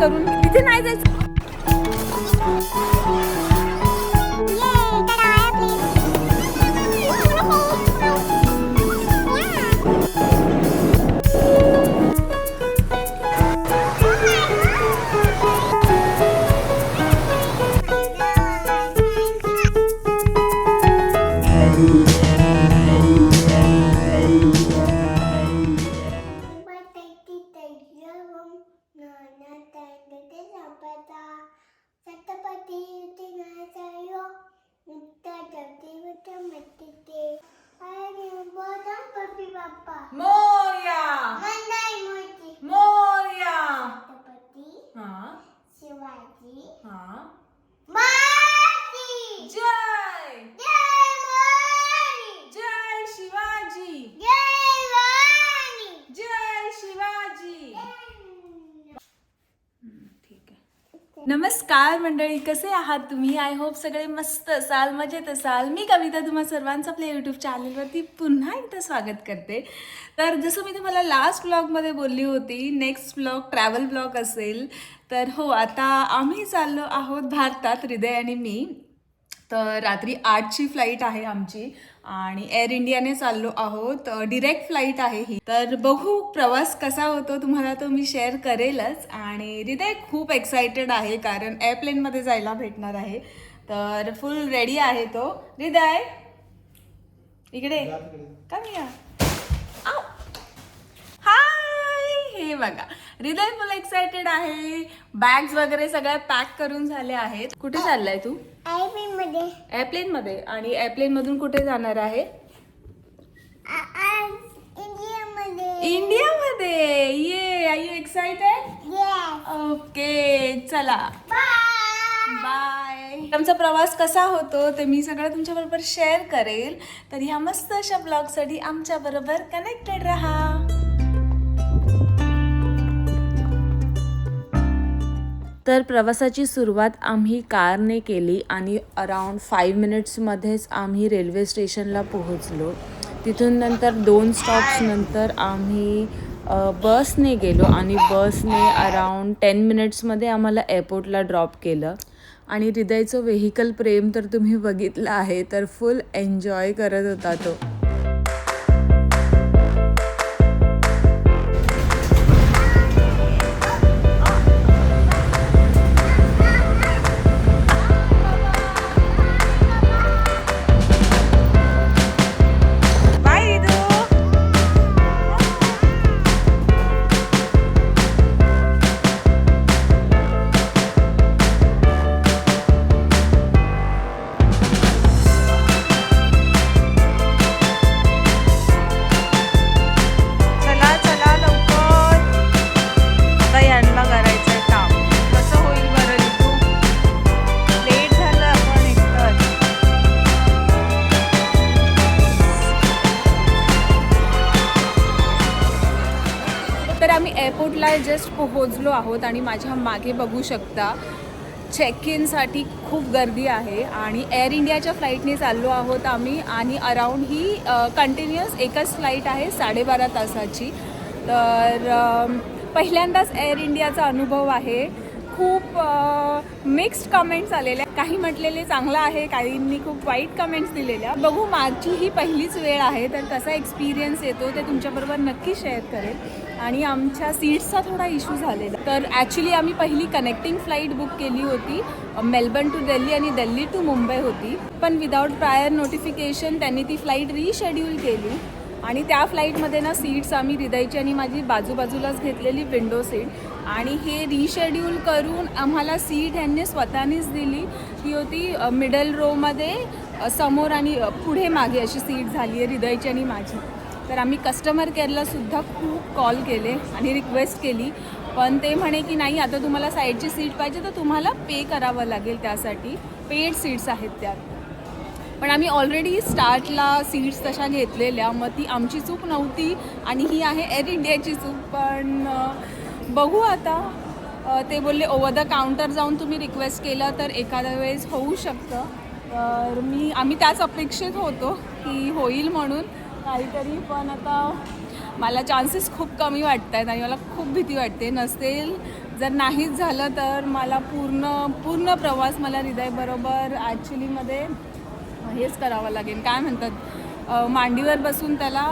करून. तिथे नाही जायचं. नमस्कार मंडळी कसे आहात तुम्ही? आय होप सगळे मस्त असाल मजेत असाल मी कविता तुम्हा सर्वांचं आपल्या यूट्यूब चॅनलवरती पुन्हा एकदा स्वागत करते. तर जसं मी तुम्हाला लास्ट ब्लॉगमध्ये बोलली होती नेक्स्ट ब्लॉग ट्रॅव्हल ब्लॉग असेल तर हो आता आम्ही चाललो आहोत भारतात हृदय आणि मी. तर रात्री आठची फ्लाईट आहे आमची. आणि एअर इंडियाने चाललो आहोत. डिरेक्ट फ्लाईट आहे ही. तर बघू प्रवास कसा होतो तुम्हाला तो मी शेअर करेलच. आणि हृदय खूप एक्सायटेड आहे कारण एअरप्लेनमध्ये जायला भेटणार आहे. तर फुल रेडी आहे तो. हृदय इकडे. कमी हे बघा. हृदय फुल एक्सायटेड आहे. बॅग्स वगैरे सगळ्या पॅक करून झाले आहेत. कुठे चाललाय तू? आयपी मध्ये. एअरप्लेन मध्ये. आणि एअरप्लेन मधून कुठे जाणार आहे? इंडिया मध्ये ये are you excited yes okay चला. बाय आमचा प्रवास कसा होतो ते मी सगळं तुमच्या बरोबर शेअर करेल. तर ह्या मस्त अशा ब्लॉगसाठी आमच्या बरोबर कनेक्टेड राहा. तर प्रवासाची सुरुवात आम्ही कारने केली आणि अराउंड फाईव्ह मिनिट्समध्येच आम्ही रेल्वे स्टेशनला पोहोचलो. तिथून नंतर दोन स्टॉप्सनंतर आम्ही बसने गेलो आणि बसने अराउंड टेन मिनिट्समध्ये आम्हाला एअरपोर्टला ड्रॉप केलं. आणि हृदयचं व्हेकल प्रेम तर तुम्ही बघितलं आहे तर फुल एन्जॉय करत होता तो. आहोत आणि माझ्या मागे बघू शकता चेक इनसाठी खूप गर्दी आहे आणि एअर इंडियाच्या फ्लाईटने चाललो आहोत आम्ही आणि अराऊंड ही कंटिन्युअस एकच फ्लाईट आहे साडेबारा तासाची. तर पहिल्यांदाच एअर इंडियाचा अनुभव आहे. खूप मिक्स्ड कमेंट्स आलेल्या. काही म्हटलेले चांगलं आहे काहींनी खूप वाईट कमेंट्स दिलेल्या. बघू माझी ही पहिलीच वेळ आहे तर कसा एक्सपिरियन्स येतो ते तुमच्याबरोबर नक्की शेअर करेल. आणि आमच्या सीट्सचा थोडा इश्यू झालेला. तर ॲक्च्युली आम्ही पहिली कनेक्टिंग फ्लाईट बुक केली होती मेलबर्न टू दिल्ली आणि दिल्ली टू मुंबई होती. पण विदाऊट प्रायर नोटिफिकेशन त्यांनी ती फ्लाईट रिशेड्यूल केली. आणि त्या फ्लाईटमध्ये ना सीट्स आम्ही हृदयची आणि माझी बाजूबाजूलाच घेतलेली विंडो सीट आणि हे रिशेड्यूल करून आम्हाला सीट ह्यांनी स्वतःनीच दिली. ती होती मिडल रोमध्ये समोर आणि पुढे मागे अशी सीट झाली आहे हृदयची आणि माझी. तर आम्ही कस्टमर केअरला सुद्धा खूप कॉल केले आणि रिक्वेस्ट केली. पण ते म्हणे की नाही आता तुम्हाला साईडची सीट पाहिजे तर तुम्हाला पे करावं लागेल त्यासाठी. पेड सीट्स आहेत त्यात. पण आम्ही ऑलरेडी स्टार्टला सीट्स तशा घेतलेल्या. मग ती आमची चूक नव्हती आणि ही आहे एअर इंडियाची चूक. पण बघू आता. ते बोलले ओव्हर द काउंटर जाऊन तुम्ही रिक्वेस्ट केलं तर एखाद्या वेळेस होऊ शकतं. तर मी आम्ही त्याच अपेक्षित होतो की होईल म्हणून काहीतरी. पण आता मला चान्सेस खूप कमी वाटत आहेत आणि मला खूप भीती वाटते. नसेल जर नाहीच झालं तर मला पूर्ण पूर्ण प्रवास मला हृदयबरोबर ॲक्च्युलीमध्ये हेच करावं लागेल. काय म्हणतात मांडीवर बसून त्याला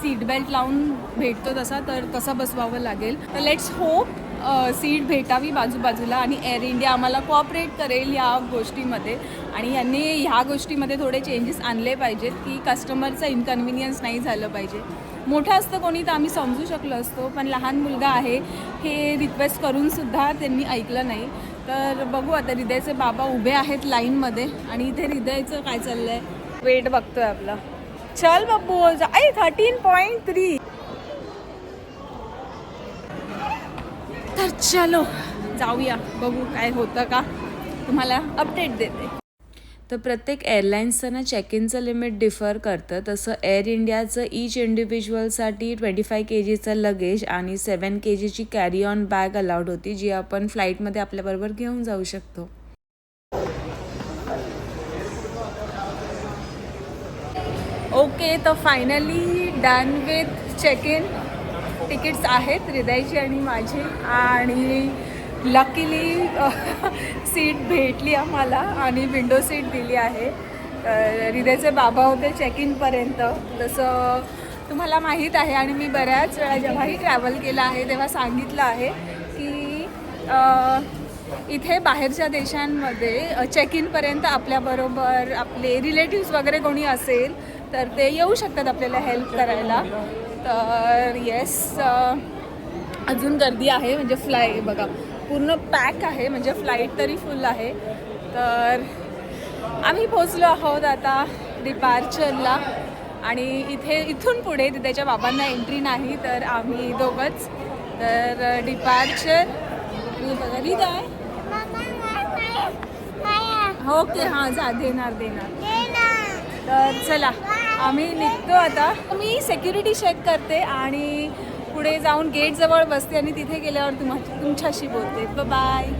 सीट बेल्ट लावून भेटतो तसा तर कसं बसवावं लागेल. तर लेट्स होप सीट भेटावी बाजूबाजूला आणि एअर इंडिया आम्हाला कॉपरेट करेल या गोष्टीमध्ये. आणि यांनी ह्या गोष्टीमध्ये थोडे चेंजेस आणले पाहिजेत की कस्टमरचं इन्कन्व्हिनियन्स नाही झालं पाहिजे. मोठं असतं कोणी तर आम्ही समजू शकलो असतो पण लहान मुलगा आहे हे रिक्वेस्ट करूनसुद्धा त्यांनी ऐकलं नाही. तर बघू आता हृदयचे बाबा उभे आहेत लाईनमध्ये आणि इथे हृदयचं काय चाललंय? वेट बघतोय आपला. चल बाबू आई थर्टीन पॉईंट थ्री तर चलो जाऊया. बघू काय होतं का. तुम्हाला अपडेट देते. तर प्रत्येक एअरलाईन्सचं ना चेक इनचं लिमिट डिफर करतं. तसं एअर इंडियाचं ईच इंडिव्हिज्युअलसाठी ट्वेंटी फाय के जीचं लगेज आणि सेवन के जीची कॅरी ऑन बॅग अलाउड होती जी आपण फ्लाईटमध्ये आपल्याबरोबर घेऊन जाऊ शकतो. ओके तर finally done with check in tickets आहेत हृदयची आणि माझी. आणि लकीली सीट भेटली आम्हाला आणि विंडो सीट दिली आहे. तर हृदयचे बाबा होते चेक इनपर्यंत तसं तुम्हाला माहीत आहे आणि मी बऱ्याच वेळा जेव्हाही ट्रॅव्हल केलं आहे तेव्हा सांगितलं आहे की इथे बाहेरच्या देशांमध्ये चेक इनपर्यंत आपल्याबरोबर आपले रिलेटिव्स वगैरे कोणी असेल तर ते येऊ शकतात आपल्याला हेल्प करायला. तर येस अजून गर्दी आहे म्हणजे फ्लाय बघा. पूर्ण पॅक आहे म्हणजे फ्लाईट तरी फुल आहे. तर आम्ही पोचलो आहोत आता डिपार्चरला आणि इथे इथून पुढे त्याच्या बाबांना एंट्री नाही तर आम्ही दोघंच. तर डिपार्चर बघा हृदय ओके हां जा देणार देणार. तर चला आम्ही निघतो आता. मी सेक्युरिटी चेक करते आणि पुढे जाऊन गेटजवळ बसते आणि तिथे गेल्यावर तुम्हा तुमच्याशी बोलते. बाय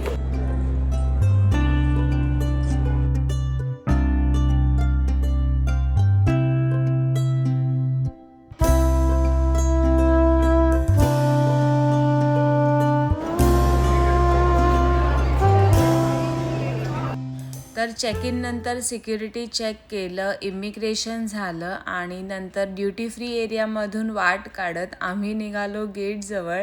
चेक इन नंतर सिक्युरिटी चेक केलं इमिग्रेशन झालं आणि नंतर ड्युटी फ्री एरियामधून वाट काढत आम्ही निघालो गेटजवळ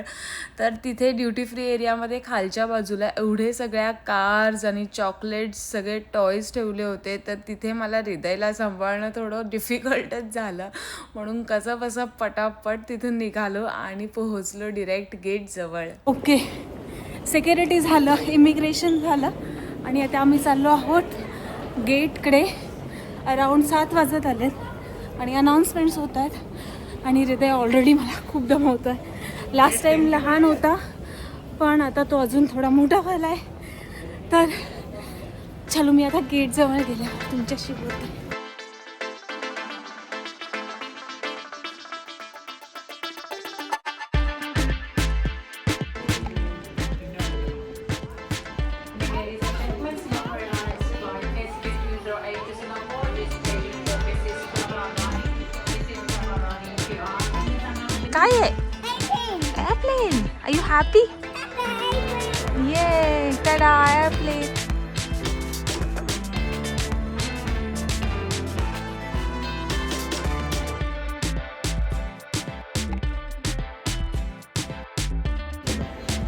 तर तिथे ड्युटी फ्री एरियामध्ये खालच्या बाजूला एवढे सगळ्या कार्स आणि चॉकलेट्स सगळे टॉयज ठेवले होते. तर तिथे मला हृदयला सांभाळणं थोडं डिफिकल्टच झालं. म्हणून कसं कसं पटापट तिथून निघालो आणि पोहोचलो डिरेक्ट गेटजवळ ओके सिक्युरिटी झालं इमिग्रेशन झालं. आणि आता आम्ही चाललो आहोत गेटकडे. अराऊंड सात वाजत आलेत. आणि अनाऊन्समेंट्स होत आहेत. आणि हृदय ऑलरेडी मला खूप दमवतो आहे. लास्ट टाईम लहान होता पण आता तो अजून थोडा मोठा झाला आहे तर चलो मी आता गेटजवळ गेले. तुमच्याशी बोलते. काय आहे एअरप्लेन आर यू हॅपी ये टडा airplane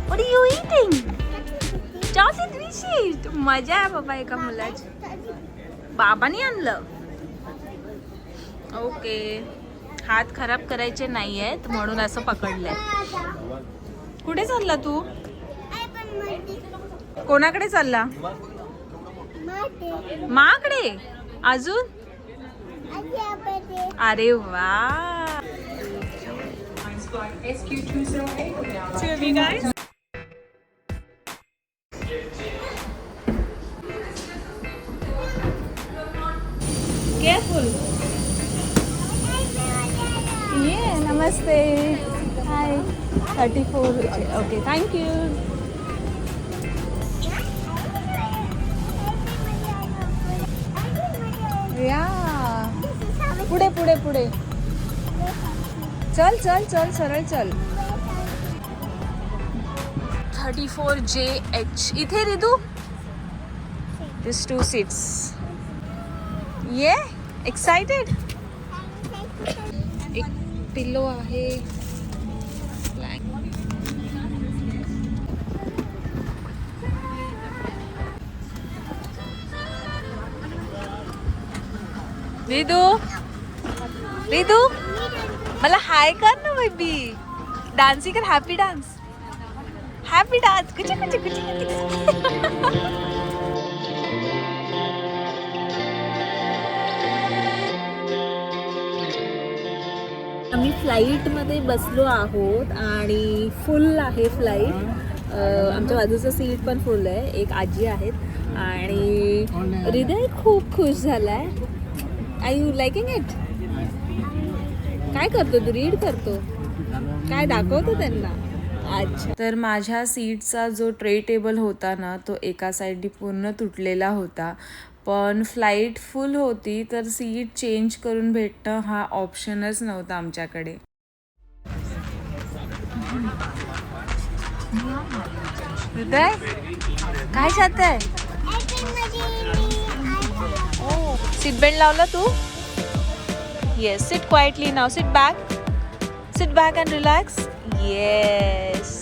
What are you eating? Chocolate biscuit. मजा आहे बाबा एका मुलाची बाबांनी आणलं ओके हात खराब करायचे नाही आहेत म्हणून असं पकडलंय. कुठे चालला तू? कोणाकडे चालला? माकडे? अजून? अरे वा. नमस्ते. Hi thirty four okay thank you या पुढे पुढे पुढे. चल चल चल सरळ चल. थर्टी फोर जे एच इथे रिदू दिस टू सीट्स ये एक्साइटेड पिल्लो आहे. रिदू रिदू मला हाय कर ना बेबी डान्सिंग कर हॅपी डान्स हॅपी डान्स कुछ कुछ कुछ फ्लाईटमध्ये बसलो आहोत आणि फुल आहे फ्लाईट. आमच्या बाजूचं सीट पण फुल आहे. एक आजी आहेत. आणि हृदय खूप खुश झालाय. आय यू लाईकिंग इट काय करतो तू? रीड करतो. काय दाखवतो त्यांना? अच्छा. तर माझ्या सीटचा जो ट्रे टेबल होता ना तो एका साईडनी पूर्ण तुटलेला होता. पण फ्लाईट फुल होती तर सीट चेंज करून भेटणं हा ऑप्शनच नव्हता आमच्याकडे. हृदय काय जात आहे? सीट बेल्ट लावला तू? Yes sit quietly now sit back sit back and relax yes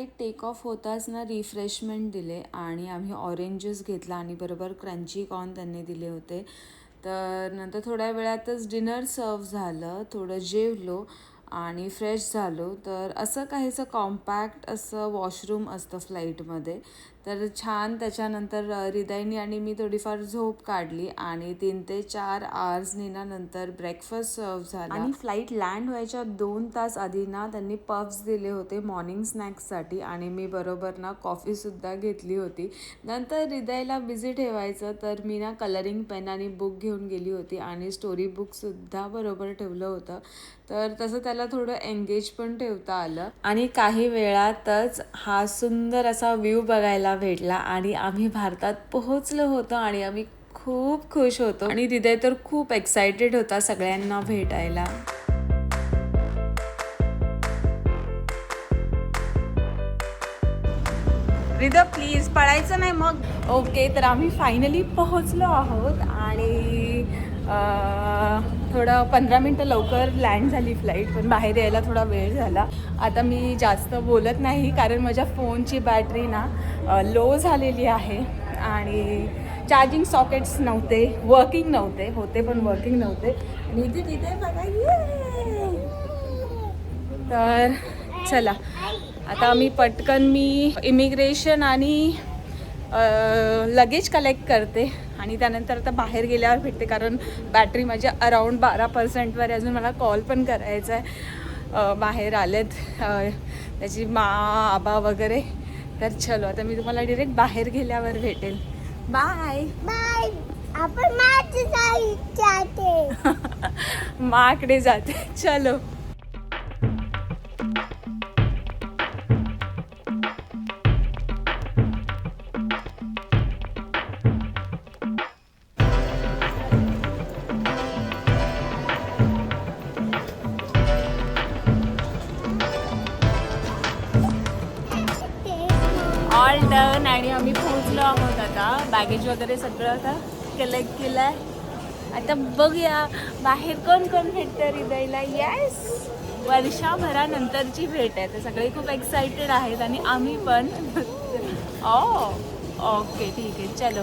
flight take off होताच ना रिफ्रेशमेंट दिले आणि आम्ही ऑरेंजेस घेतला आणि बरोबर क्रंची कॉर्न त्यांनी दिले होते. तर नंतर थोड्या वेळातच डिनर सर्व झालं थोडं जेवलो आणि फ्रेश झालो. तर असं काहीसं कॉम्पॅक्ट असं वॉशरूम असतं फ्लाईटमध्ये तर छान त्याच्यानंतर हृदयनी आणि मी थोडीफार झोप काढली आणि तीन ते चार आवर्सनी ना नंतर ब्रेकफास्ट सर्व झाला. आणि फ्लाईट लँड व्हायच्या दोन तास आधी ना त्यांनी पफ्स दिले होते मॉर्निंग स्नॅक्ससाठी आणि मी बरोबर ना कॉफीसुद्धा घेतली होती. नंतर हृदयला बिझी ठेवायचं तर मी ना कलरिंग पेन आणि बुक घेऊन गेली होती आणि स्टोरी बुकसुद्धा बरोबर ठेवलं होतं. तर तसं त्याला थोडं एंगेज पण ठेवता आलं. आणि काही वेळातच हा सुंदर असा व्ह्यू बघायला भेटला आणि आम्ही भारतात पोहोचलो होतो आणि आम्ही खूप खुश होतो. आणि हृदय तर खूप एक्सायटेड होता सगळ्यांना भेटायला. हृदय प्लीज पळायचं नाही मग. ओके तर आम्ही फायनली पोहोचलो आहोत आणि थोडं पंधरा मिनटं लवकर लँड झाली फ्लाईट पण बाहेर यायला थोडा वेळ झाला. आता मी जास्त बोलत नाही कारण माझ्या फोनची बॅटरी ना लो झालेली आहे. आणि चार्जिंग सॉकेट्स नव्हते वर्किंग नव्हते होते पण वर्किंग नव्हते. आणि इथे तिथे बघा तर चला. आता मी पटकन मी इमिग्रेशन आणि लगेज कलेक्ट करते आणि त्यानंतर आता बाहेर गेल्यावर भेटते कारण बॅटरी माझी अराऊंड बारा पर्सेंटवर आहे. अजून मला कॉल पण करायचा आहे. बाहेर आलेत. त्याची मा आबा वगैरे. तर चलो आता मी तुम्हाला डिरेक्ट बाहेर गेल्यावर भेटेल. बाय बाय आपण माकडे जाते. चलो. बॅगेज वगैरे सगळं आता कलेक्ट केलं आहे आता बघूया बाहेर कोण कोण भेटतं हृदयला? येस वर्षाभरानंतरची भेट आहे. तर सगळे खूप एक्सायटेड आहेत आणि आम्ही पण. Oh, ओ ओके ठीक आहे. चलो.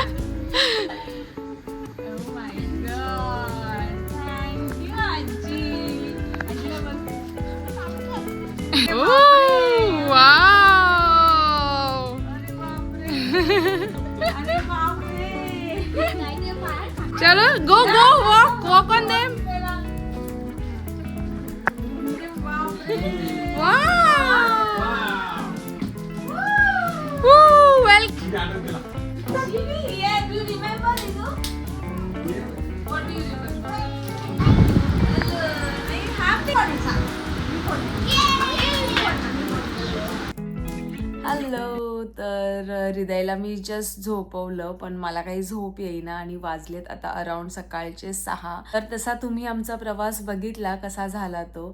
हॅलो तर हृदयला मी जस्ट झोपवलं पण मला काही झोप येईना आणि वाजलेत आता अराउंड सकाळचे सहा. तर तसा तुम्ही आमचा प्रवास बघितला कसा झाला तो.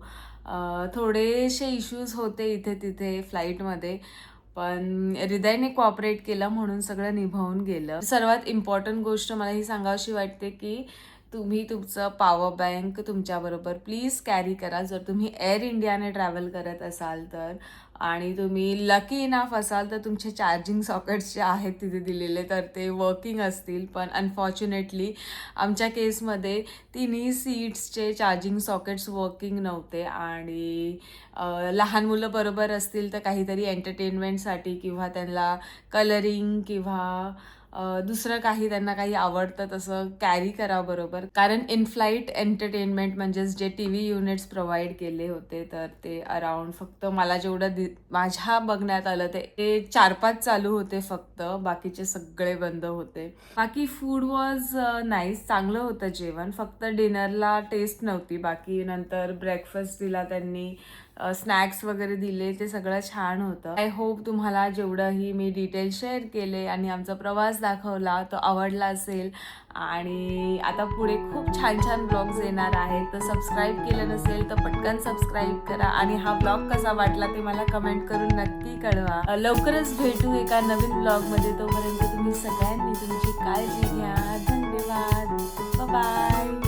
थोडेसे इश्यूज होते इथे तिथे फ्लाईटमध्ये पण हृदयने कॉपरेट केलं म्हणून सगळं निभावून गेलं. सर्वात इम्पॉर्टंट गोष्ट मला ही सांगावीशी वाटते की तुम्ही तुमचं पॉवर बँक तुमच्याबरोबर प्लीज कॅरी करा. जर तुम्ही एअर इंडियाने ट्रॅव्हल करत असाल तर आणि तुम्ही लकी इनाफ असाल तर तुमचे चार्जिंग सॉकेट्स जे आहेत तिथे दिलेले तर ते वर्किंग असतील. पण अनफॉर्च्युनेटली आमच्या केसमध्ये तिन्ही सीट्सचे चार्जिंग सॉकेट्स वर्किंग नव्हते. आणि लहान मुलं बरोबर असतील तर काहीतरी एंटरटेनमेंटसाठी किंवा त्यांना कलरिंग किंवा दुसरं काही त्यांना काही आवडतं तसं कॅरी करा बरोबर. कारण इन फ्लाईट एंटरटेनमेंट म्हणजेच जे टी व्ही युनिट्स प्रोव्हाइड केले होते तर ते अराउंड फक्त मला जेवढं दि माझ्या बघण्यात आलं ते ते चार पाच चालू होते फक्त बाकीचे सगळे बंद होते. बाकी फूड वॉज नाईस चांगलं होतं जेवण. फक्त डिनरला टेस्ट नव्हती. बाकी नंतर ब्रेकफास्ट दिला त्यांनी स्नॅक्स वगैरे दिले ते सगळं छान होतं. आय होप तुम्हाला जेवढंही मी डिटेल शेअर केले आणि आमचा प्रवास दाखवला तो आवडला असेल. आणि आता पुढे खूप छान छान ब्लॉग्स येणार आहेत. तर सबस्क्राईब केलं नसेल तर पटकन सबस्क्राईब करा. आणि हा ब्लॉग कसा वाटला ते मला कमेंट करून नक्की कळवा. लवकरच भेटू एका नवीन ब्लॉगमध्ये तोपर्यंत तुम्ही सगळ्यांनी तुमची काळजी घ्या. धन्यवाद. बाय